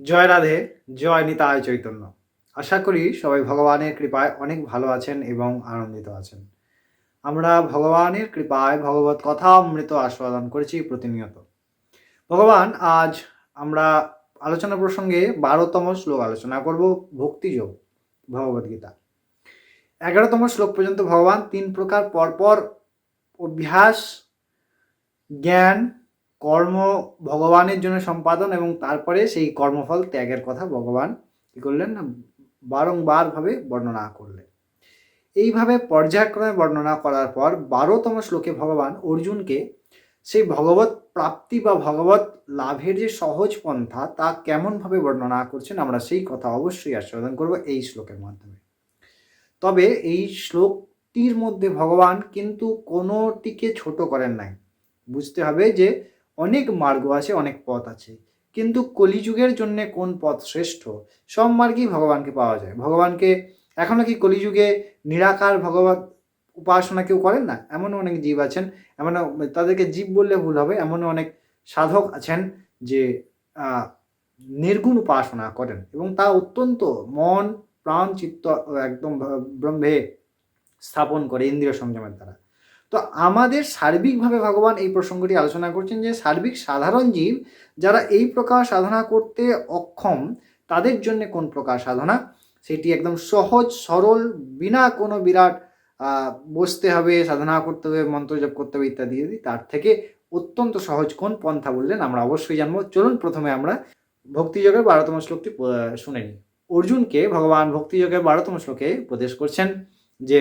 জয় রাধে, জয় নিতায় চৈতন্য। আশা করি সবাই ভগবানের কৃপায় অনেক ভালো আছেন এবং আনন্দিত আছেন। আমরা ভগবানের কৃপায় ভগবত কথা অমৃত আস্বাদন করেছি প্রতিনিয়ত। ভগবান, আজ আমরা আলোচনা প্রসঙ্গে বারোতম শ্লোক আলোচনা করব ভক্তিযোগ ভগবদ্গীতা এগারোতম শ্লোক পর্যন্ত ভগবান তিন প্রকার পরপর অভ্যাস, জ্ঞান কর্ম ভগবানের জন্য সম্পাদন এবং তারপরে সেই কর্মফল ত্যাগের কথা ভগবান কী করলেন না, বারংবারভাবে বর্ণনা করলেন। এইভাবে পর্যায়ক্রমে বর্ণনা করার পর বারোতম শ্লোকে ভগবান অর্জুনকে সেই ভগবত প্রাপ্তি বা ভগবত লাভের যে সহজ পন্থা তা কেমনভাবে বর্ণনা করছেন আমরা সেই কথা অবশ্যই আস্বাদন করব এই শ্লোকের মাধ্যমে। তবে এই শ্লোকটির মধ্যে ভগবান কিন্তু কোনোটিকে ছোট করেন নাই। বুঝতে হবে যে অনেক মার্গ আছে, অনেক পথ আছে। কিন্তু কলিযুগের জন্য কোন পথ শ্রেষ্ঠ? সব মার্গই ভগবানকে পাওয়া যায়। ভগবানকে এখনও কি কলিযুগে নিরাকার ভগবান উপাসনা কেউ করেন না? এমনও অনেক জীব আছেন এমন তাদেরকে জীব বললে ভুল হবে, এমনও অনেক সাধক আছেন যে নির্গুণ উপাসনা করেন। এবং তা অত্যন্ত মন, প্রাণ, চিত্ত, একদম ব্রহ্মে স্থাপন করে, ইন্দ্রিয় সংযমের দ্বারা। তো আমাদের সার্বিকভাবে ভগবান এই প্রসঙ্গটি আলোচনা করছেন যে সার্বিক সাধারণ জীব যারা এই প্রকার সাধনা করতে অক্ষম, তাদের জন্য কোন প্রকার সাধনা? সেটি একদম সহজ, সরল, বিনা কোনো বিরাট বসতে হবে, সাধনা করতে হবে, মন্ত্র জপ করতে হবে ইত্যাদি ইত্যাদি, তার থেকে অত্যন্ত সহজ কোন পন্থা বললেন আমরা অবশ্যই জানব। চলুন প্রথমে আমরা ভক্তিযোগের বারোতম শ্লোকটি শুনে নিই। অর্জুনকে ভগবান ভক্তিযোগের বারোতম শ্লোকে উপদেশ করছেন যে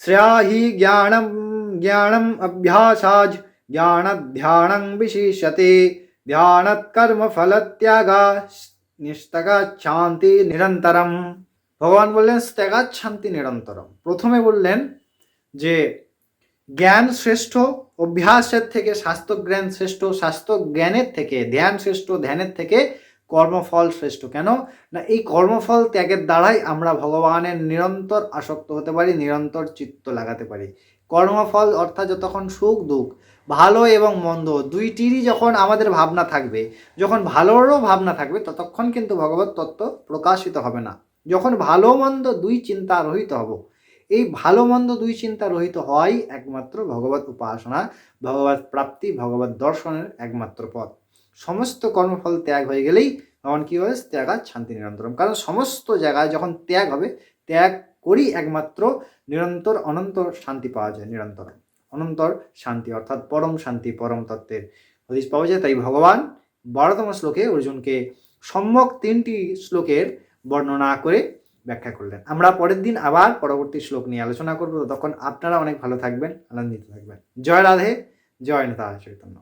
শ্রেয়া হি জ্ঞানম জ্ঞানম অভ্যাসাজ জ্ঞানধ্যানং বিশিষ্যতে ধ্যানত কর্ম ফলত্যাগা নিস্তগা শান্তি নিরন্তরম ভগবান বললেন ত্যাগা শান্তি নিরন্তরম প্রথমে বললেন যে জ্ঞান শ্রেষ্ঠ অভ্যাসের থেকে স্বাস্থ্য জ্ঞান শ্রেষ্ঠ স্বাস্থ্য জ্ঞানের থেকে ধ্যান শ্রেষ্ঠ ধ্যানের থেকে কর্মফল শ্রেষ্ঠ। কেন? না, এই কর্মফল ত্যাগের দ্বারাই আমরা ভগবানের নিরন্তর আসক্ত হতে পারি, নিরন্তর চিত্ত লাগাতে পারি। কর্মফল অর্থাৎ যতক্ষণ সুখ, দুঃখ, ভালো এবং মন্দ দুইটিরই যখন আমাদের ভাবনা থাকবে, যখন ভালোরও ভাবনা থাকবে, ততক্ষণ কিন্তু ভগবত তত্ত্ব প্রকাশিত হবে না। যখন ভালো মন্দ দুই চিন্তা রহিত হব, এই ভালো মন্দ দুই চিন্তা রহিত হওয়াই একমাত্র ভগবত উপাসনা, ভগবত প্রাপ্তি, ভগবত দর্শনের একমাত্র পথ। সমস্ত কর্মফল ত্যাগ হয়ে গেলেই তখন কী হবে? ত্যাগাত শান্তি নিরন্তরম। কারণ সমস্ত জায়গায় যখন ত্যাগ হবে, ত্যাগ করি একমাত্র নিরন্তর অনন্তর শান্তি পাওয়া যায়, নিরন্তর। অনন্তর শান্তি, অর্থাৎ পরম শান্তি, পরম তত্ত্বের হদিশ পাওয়া যায়। তাই ভগবান বারোতম শ্লোকে অর্জুনকে সম্যক তিনটি শ্লোকের বর্ণনা করে ব্যাখ্যা করলেন। আমরা পরের দিন আবার পরবর্তী শ্লোক নিয়ে আলোচনা করব। তখন আপনারা অনেক ভালো থাকবেন, আনন্দিত থাকবেন। জয় রাধে, জয় নেতা চৈতন্য।